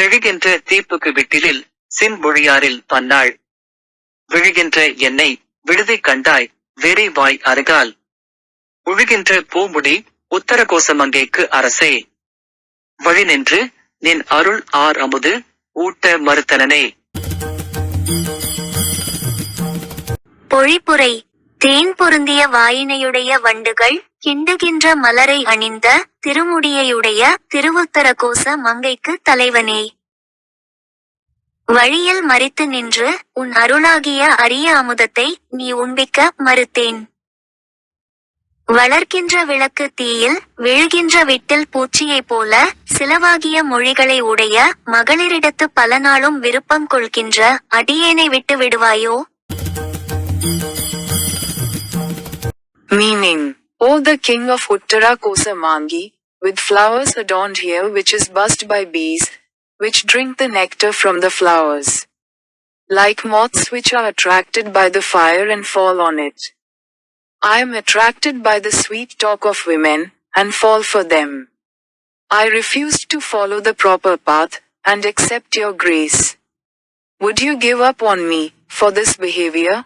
செழுகின்ற தீப்புக்கு விட்டிலில் சின்மொழியாரில் பன்னாள் விழுகின்ற என்னை விடுதி கண்டாய் வெறி வாய் அருகால். உழுகின்ற பூமுடி உத்தர கோசமங்கைக்கு அரசே. வழி நின்று நின் அருள் ஆர் அமுது ஊட்ட மறுத்தனனே. பொழிப்புரை தேன் பொருந்திய வாயினையுடைய வண்டுகள் கிண்டுகின்ற மலரை அணிந்த திருமுடியையுடைய திருவுத்தர கோச மங்கைக்கு தலைவனே. வழியில் மறித்து நின்று உன் அருளாகிய அரிய அமுதத்தை நீ உண்பிக்க மறுத்தேன். வளர்க்கின்ற விளக்கு தீயில் விழுகின்ற விட்டில் பூச்சியைப் போல சிலவாகிய மொழிகளை உடைய மகளிரிடத்து பல நாளும் விருப்பம் கொள்கின்ற அடியேனை விட்டு விடுவாயோ? Meaning, O the king of Uttara Kosamangi, with flowers adorned here which is buzzed by bees, which drink the nectar from the flowers. Like moths which are attracted by the fire and fall on it. I am attracted by the sweet talk of women, and fall for them. I refused to follow the proper path, and accept your grace. Would you give up on me, for this behavior?